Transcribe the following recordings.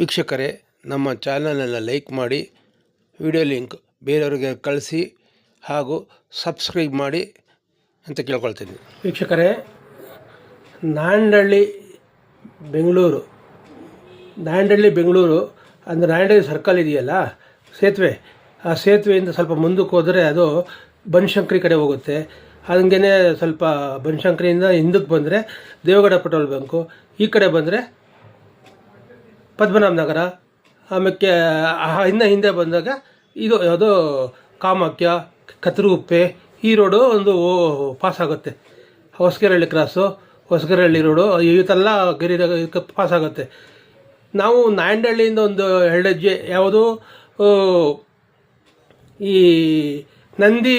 ವೀಕ್ಷಕರೇ, ನಮ್ಮ ಚಾನಲನ್ನು ಲೈಕ್ ಮಾಡಿ, ವಿಡಿಯೋ ಲಿಂಕ್ ಬೇರೆಯವರಿಗೆ ಕಳಿಸಿ ಹಾಗೂ ಸಬ್ಸ್ಕ್ರೈಬ್ ಮಾಡಿ ಅಂತ ಕೇಳ್ಕೊಳ್ತೀನಿ. ವೀಕ್ಷಕರೇ, ನಾಂಡಳ್ಳಿ, ಬೆಂಗಳೂರು. ನಾಂಡಳ್ಳಿ, ಬೆಂಗಳೂರು ಅಂದರೆ ನಾಂಡಳ್ಳಿ ಸರ್ಕಲ್ ಇದೆಯಲ್ಲ, ಸೇತುವೆ. ಆ ಸೇತುವೆಯಿಂದ ಸ್ವಲ್ಪ ಮುಂದಕ್ಕೆ ಹೋದರೆ ಅದು ಬನಶಂಕರಿ ಕಡೆ ಹೋಗುತ್ತೆ. ಹಂಗೇ ಸ್ವಲ್ಪ ಬನಶಂಕರಿಯಿಂದ ಹಿಂದಕ್ಕೆ ಬಂದರೆ ದೇವಗಡ ಪೆಟ್ರೋಲ್ ಬಂಕು, ಈ ಕಡೆ ಬಂದರೆ ಪದ್ಮನಾಭ ನಗರ ಆಮೇಲೆ ಇನ್ನು ಹಿಂದೆ ಬಂದಾಗ ಇದು ಯಾವುದೋ ಕಾಮಾಖ್ಯ ಕತ್ತರುಗುಪ್ಪೆ ಈ ರೋಡು ಒಂದು ಪಾಸ್ ಆಗುತ್ತೆ. ಹೊಸಕೆರಹಳ್ಳಿ ಕ್ರಾಸು ಹೊಸಕೆರಹಳ್ಳಿ ರೋಡು, ಇವತ್ತೆಲ್ಲ ಗಿರಿ ಪಾಸ್ ಆಗುತ್ತೆ. ನಾವು ನಾಯಂಡಹಳ್ಳಿಯಿಂದ ಒಂದು ಎರಡು ಹೆಜ್ಜೆ ಯಾವುದು ಈ ನಂದಿ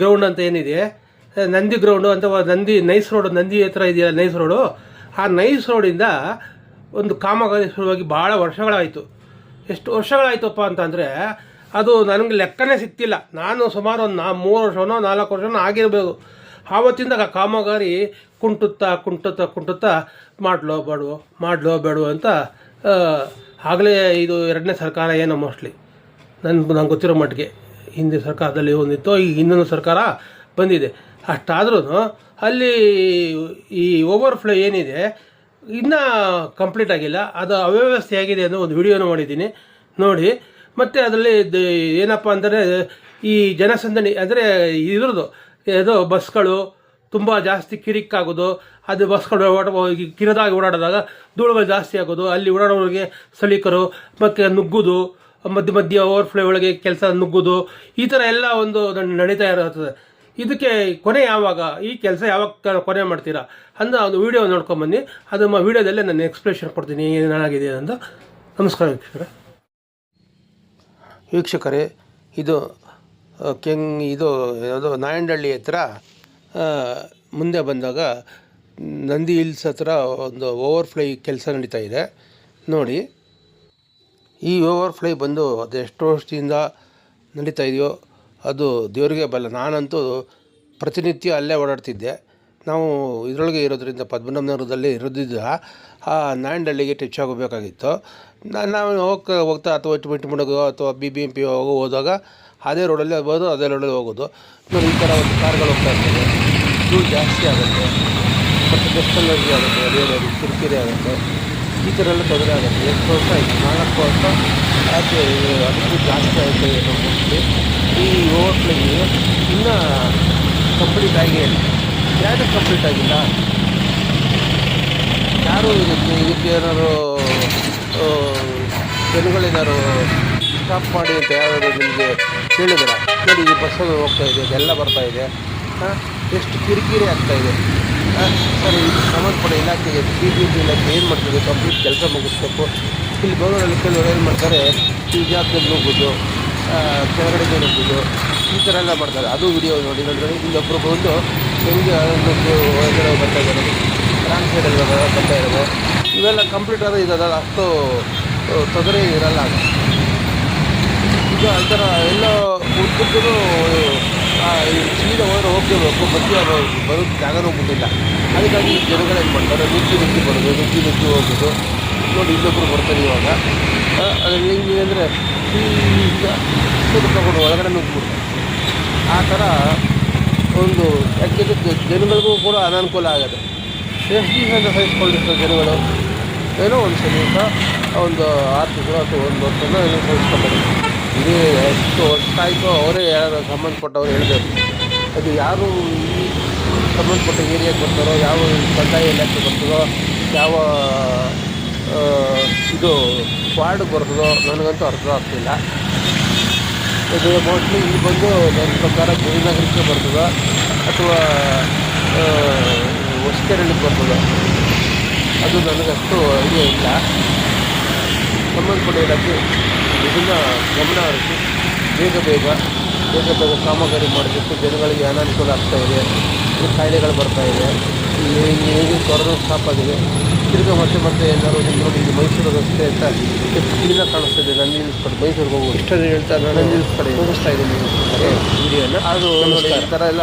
ಗ್ರೌಂಡ್ ಅಂತ ಏನಿದೆ, ನಂದಿ ಗ್ರೌಂಡು ಅಂತ ನಂದಿ ನೈಸ್ ರೋಡು, ನಂದಿ ಹತ್ರ ಇದೆಯಲ್ಲ ನೈಸ್ ರೋಡು, ಆ ನೈಸ್ ರೋಡಿಂದ ಒಂದು ಕಾಮಗಾರಿ ಶುರುವಾಗಿ ಭಾಳ ವರ್ಷಗಳಾಯಿತು. ಎಷ್ಟು ವರ್ಷಗಳಾಯಿತಪ್ಪ ಅಂತಂದರೆ ಅದು ನನಗೆ ಲೆಕ್ಕನೇ ಸಿಕ್ತಿಲ್ಲ. ನಾನು ಸುಮಾರು ಒಂದು ನಾ ಮೂರು ವರ್ಷನೋ, ನಾಲ್ಕು ವರ್ಷನೋ ಆಗಿರ್ಬೋದು. ಆವತ್ತಿಂದ ಆ ಕಾಮಗಾರಿ ಕುಂಟುತ್ತಾ ಕುಂಟುತ್ತಾ ಕುಂಟುತ್ತಾ ಮಾಡ್ಲೋ ಬೇಡವೋ ಮಾಡ್ಲೋ ಬೇಡವೋ ಅಂತ ಆಗಲೇ ಇದು ಎರಡನೇ ಸರ್ಕಾರ ಏನೋ ಮೋಸ್ಟ್ಲಿ. ನನ್ಗೆ ನಂಗೆ ಗೊತ್ತಿರೋ ಮಟ್ಟಿಗೆ ಹಿಂದೆ ಸರ್ಕಾರದಲ್ಲಿ ಒಂದಿತ್ತು ಈಗ ಇನ್ನೊಂದು ಸರ್ಕಾರ ಬಂದಿದೆ. ಅಷ್ಟಾದ್ರೂ ಅಲ್ಲಿ ಈ ಓವರ್ಫ್ಲೋ ಏನಿದೆ ಇನ್ನೂ ಕಂಪ್ಲೀಟ್ ಆಗಿಲ್ಲ. ಅದು ಅವ್ಯವಸ್ಥೆ ಆಗಿದೆ ಅನ್ನೋ ಒಂದು ವಿಡಿಯೋನ ಮಾಡಿದ್ದೀನಿ. ನೋಡಿ. ಮತ್ತು ಅದರಲ್ಲಿ ಏನಪ್ಪ ಅಂದರೆ ಈ ಜನಸಂದಣಿ ಅಂದರೆ ಇದ್ರದ್ದು ಇದು ಬಸ್ಗಳು ತುಂಬ ಜಾಸ್ತಿ ಕಿರಿಕಾಗೋದು ಅದು ಬಸ್ಗಳು ಓಡ ಕಿರಿದಾಗಿ ಓಡಾಡಿದಾಗ ಧೂಳುಗಳು ಜಾಸ್ತಿ ಆಗೋದು. ಅಲ್ಲಿ ಓಡಾಡೋರಿಗೆ ಸಲೀಕರು ಮತ್ತು ನುಗ್ಗೋದು, ಮಧ್ಯ ಮಧ್ಯ ಓವರ್ಫ್ಲೋ ಒಳಗೆ ಕೆಲಸ ನುಗ್ಗೋದು. ಈ ಥರ ಎಲ್ಲ ಒಂದು ನಡೀತಾ ಇರುತ್ತದೆ. ಇದಕ್ಕೆ ಕೊನೆ ಯಾವಾಗ, ಈ ಕೆಲಸ ಯಾವಾಗ ಕೊನೆ ಮಾಡ್ತೀರಾ ಅಂತ ಒಂದು ವಿಡಿಯೋ ನೋಡ್ಕೊಂಬನ್ನಿ ಅದು ವಿಡಿಯೋದಲ್ಲೇ ನಾನು ಎಕ್ಸ್ಪ್ಲೇಷನ್ ಕೊಡ್ತೀನಿ ಏನಾಗಿದೆ ಅಂತ. ನಮಸ್ಕಾರ ವೀಕ್ಷಕರೇ. ವೀಕ್ಷಕರೇ, ಇದು ಕೆಂಗ್, ಇದು ಯಾವುದು ನಾಯಂಡಹಳ್ಳಿ ಹತ್ರ ಮುಂದೆ ಬಂದಾಗ ನಂದಿ ಹಿಲ್ಸ್ ಹತ್ರ ಒಂದು ಓವರ್ಫ್ಲೈ ಕೆಲಸ ನಡೀತಾ ಇದೆ. ನೋಡಿ, ಈ ಓವರ್ಫ್ಲೈ ಬಂದು ಅದು ಎಷ್ಟು ವರ್ಷದಿಂದ ನಡೀತಾ ಇದೆಯೋ ಅದು ದೇವರಿಗೆ ಬಲ್ಲ. ನಾನಂತೂ ಪ್ರತಿನಿತ್ಯ ಅಲ್ಲೇ ಓಡಾಡ್ತಿದ್ದೆ. ನಾವು ಇದರೊಳಗೆ ಇರೋದ್ರಿಂದ ಪದ್ಮನಾಭನಗರದಲ್ಲಿ ಇರೋದಿದ್ದ ಆ ನಾಯಂಡಳ್ಳಿಗೆ ಟಚ್ ಆಗೋಬೇಕಾಗಿತ್ತು. ನಾನು ನಾವು ಹೋಗ್ತಾ ಹೋಗ್ತಾ ಅಥವಾ ಟಿಮಿಟಮುಡಗೋ ಅಥವಾ ಬಿ ಬಿ, ಎಂ, ಪಿ, ಹೋಗಿ, ಹೋದಾಗ ಅದೇ ರೋಡಲ್ಲಿ ಹೋಗೋದು, ಅದೇ ರೋಡಲ್ಲಿ ಹೋಗೋದು. ನೋಡಿ, ಈ ಥರ ಒಂದು ಕಾರ್ಗಳು ಹೋಗ್ತಾ ಇರ್ತದೆ ಇದು ಜಾಸ್ತಿ ಆಗುತ್ತೆ. ಮತ್ತು ಬೆಸ್ಟ್ ಅಲರ್ಜಿ ಆಗುತ್ತೆ ಅದೇ ಕಿರಿಕಿರಿ ಆಗುತ್ತೆ. ಈ ಥರ ಎಲ್ಲ ತೊಂದರೆ ಆಗುತ್ತೆ. ಎಷ್ಟು ವರ್ಷ ಆಯಿತು? ನಾಲ್ಕು ವರ್ಷ ಯಾಕೆ ಅದಕ್ಕೂ ಜಾಸ್ತಿ ಆಯಿತು ಏನೋ ಓವರ್ಫ್ಲೈಗೆ ಇನ್ನೂ ಕಂಪ್ಲೀಟ್ ಆಗಿ ಯಾಕೆ ಕಂಪ್ಲೀಟ್ ಆಗಿಲ್ಲ? ಯಾರು ಇದಕ್ಕೆ ಇದಕ್ಕೆ ಏನಾದ್ರು ಜನಗಳೇನಾದ್ರು ಸ್ಟಾಪ್ ಮಾಡಿ ಅಂತ ಯಾರು ನಿಮಗೆ ಹೇಳಿದ್ರ ಸರಿ ಈ ಬಸ್ಸಲ್ಲಿ ಹೋಗ್ತಾ ಇದೆ ಎಲ್ಲ ಬರ್ತಾ ಇದೆ. ಹಾಂ ಎಷ್ಟು ಕಿರಿಕಿರಿ ಆಗ್ತಾ ಇದೆ. ಸರಿ ಇದು ಸಂಬಂಧಪಟ್ಟ ಇಲಾಖೆಗೆ ಬಿ ಬಿ ಪಿ ಇಲಾಖೆ ಏನು ಮಾಡ್ತದೆ? ಕಂಪ್ಲೀಟ್ ಕೆಲಸ ಮುಗಿಸ್ಬೇಕು. ಇಲ್ಲಿ ಬರೋರಲ್ಲಿ ಕೆಲವರು ಏನು ಮಾಡ್ತಾರೆ? ಈ ಜಾಗದಲ್ಲಿ ಹೋಗ್ಬೋದು ಆ, ಕೆಳಗಡೆಗೆ ನುಗ್ಗೋದು ಈ ಥರ ಎಲ್ಲ ಮಾಡ್ತಾರೆ. ಅದು ವಿಡಿಯೋ ನೋಡಿ ನೋಡಿದ್ರೆ ಇಲ್ಲೊಬ್ಬರು ಬಂದು ಹೆಂಗೆ ಒಳಗಡೆ ಬರ್ತಾ ಇದ್ದಾರೆ. ರಾಂಗ್ ಸೈಡಲ್ಲಿ ಬರ್ತಾ ಇರೋದು ಇವೆಲ್ಲ ಕಂಪ್ಲೀಟ್ ಆದ ಇದಲ್ಲ ಅಷ್ಟು ತೊಂದರೆ ಇರಲ್ಲ. ಈಗ ಆ ಥರ ಎಲ್ಲ ಉದ್ದಕ್ಕೂ ಚೀಲ ಹೋದ್ರೆ ಹೋಗ್ತಿರ್ಬೇಕು ಮಧ್ಯ ಬರೋದು ಜಾಗನೂ ಹೋಗ್ಬಿಟ್ಟಿಲ್ಲ ಅದಕ್ಕಾಗಿ ಜನಗಳೇನು ಮಾಡ್ತಾರೆ, ನುಗ್ಗಿ ನುಗ್ಗಿ ಬರೋದು, ನುಗ್ಗಿ ನುಗ್ಗಿ ಹೋಗೋದು. ನೋಡಿ ಇಲ್ಲೊಬ್ಬರು ಬರ್ತಾರೆ ಇವಾಗ. ಅದ್ರಲ್ಲಿ ಹೆಂಗೆ ಅಂದರೆ ಸುತ್ತ ತಗೊಂಡು ಒಳಗಡೆ ನುಗ್ಗಿಬಿಡ್ತಾರೆ. ಆ ಥರ ಒಂದು ಯಾಕೆಂದರೆ ಜನಗಳಿಗೂ ಕೂಡ ಅನಾನುಕೂಲ ಆಗುತ್ತೆ ದಿವಸದಿಂದ ಸಹಿಸ್ಕೊಂಡಿರ್ತಾರೆ ಜನಗಳು ಏನೋ ಒಂದು ಸಲ ಒಂದು ಆರು ತಿಂಗಳು ಅಥವಾ ಒಂದು ವರ್ಷನ ಏನೋ ಸಹಿಸ್ಕೊಂಡು ಇದೇ ಎಷ್ಟು ವರ್ಷ ಆಯಿತು ಅವರೇ ಯಾರು ಸಂಬಂಧಪಟ್ಟವ್ರು ಹೇಳಬೇಕು. ಅದು ಯಾರು ಈ ಸಂಬಂಧಪಟ್ಟ ಏರಿಯಾಗೆ ಬರ್ತಾರೋ, ಯಾವ ಕಂದಾಯ ಇಲಾಖೆ ಬರ್ತದೋ ಯಾವ ಇದು ವಾರ್ಡ್ ಬರ್ತದೋ ನನಗಂತೂ ಅರ್ಥ ಆಗ್ತಿಲ್ಲ. ಇದು ಮೋಸ್ಟ್ಲಿ ಇಲ್ಲಿ ಬಂದು ನನ್ನ ಪ್ರಕಾರ ಗುರಿನಗರಕ್ಕೆ ಬರ್ತದೆ ಅಥವಾ ಹೊಸಕೆರಳಿಗೆ ಬರ್ತದೆ? ಅದು ನನಗಷ್ಟು ಐಡಿಯಾ ಇಲ್ಲ. ಸಂಬಂಧಪಟ್ಟ ಇಲಾಖೆ ಇದನ್ನ ಗಮನ ಹರಿಸಿ, ಬೇಗ ಬೇಗ ಬೇಗ ಬೇಗ ಕಾಮಗಾರಿ ಮಾಡಬೇಕು ಜನಗಳಿಗೆ ಅನಾನುಕೂಲ ಆಗ್ತಾ ಇದೆ, ಈ ಕಾಯಿಲೆಗಳು ಬರ್ತಾ ಇದೆ ಹೇಗೆ ಕೊರೋನಾ ಸ್ಟಾಪ್ ಆಗಿದೆ. ತಿರ್ಗಾ ಮತ್ತೆ ಮತ್ತೆ ಎಲ್ಲರೂ ನೋಡಿ ಇದು ಮೈಸೂರು ರಸ್ತೆ ಅಂತ ಎಷ್ಟು ಕ್ಲೀನಾಗಿ ಕಾಣಿಸ್ತಿದೆ ನನ್ನ ಕಡೆ ಮೈಸೂರಿಗೆ ಹೋಗುವುದು ಇಷ್ಟೊಂದು ಹೇಳ್ತಾ ನಾನು ಕಡೆ ಹೋಗಿಸ್ತಾ ಇದ್ದೀನಿ. ವಿಡಿಯೋನ. ಅದು ಈ ಥರ ಎಲ್ಲ